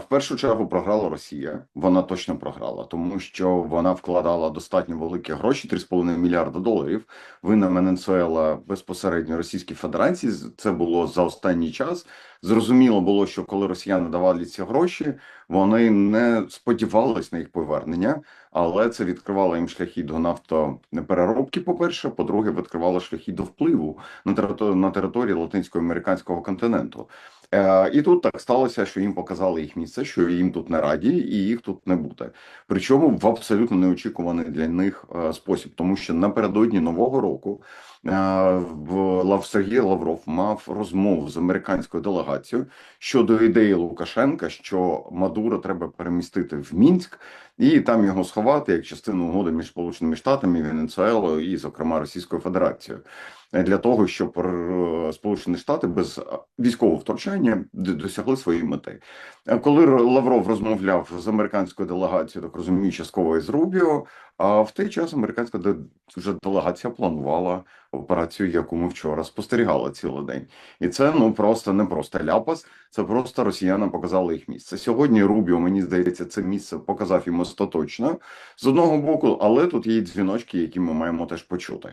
В першу чергу програла Росія. Вона точно програла, тому що вона вкладала достатньо великі гроші 3,5 мільярда доларів. Винна Венесуела безпосередньо Російській Федерації. Це було за останній час. Зрозуміло було, що коли росіяни давали ці гроші, вони не сподівались на їх повернення, але це відкривало їм шляхи до нафтопереробки. По перше, по-друге, відкривало шляхи до впливу на територію на території латинсько-американського континенту. Е, і тут так сталося, що їм показали їх місце, що їм тут не раді, і їх тут не буде. Причому в абсолютно неочікуваний для них е, спосіб, тому що напередодні нового року Сергій Лавров мав розмову з американською делегацією щодо ідеї Лукашенка, що Мадуро треба перемістити в Мінськ і там його сховати як частину угоди між Сполученими Штатами, Венесуелою і, зокрема, Російською Федерацією. Е, Для того щоб е, Сполучені Штати без е, військового втручання досягли своєї мети. Е, Коли Лавров розмовляв з американською делегацією, так розумію, частково із Рубіо, а в той час американська вже делегація планувала операцію, яку ми вчора спостерігали цілий день. І це ну просто не просто ляпас, це просто росіянам показали їх місце. Сьогодні Рубіо, мені здається, це місце показав їм остаточно з одного боку, але тут є дзвіночки, які ми маємо теж почути.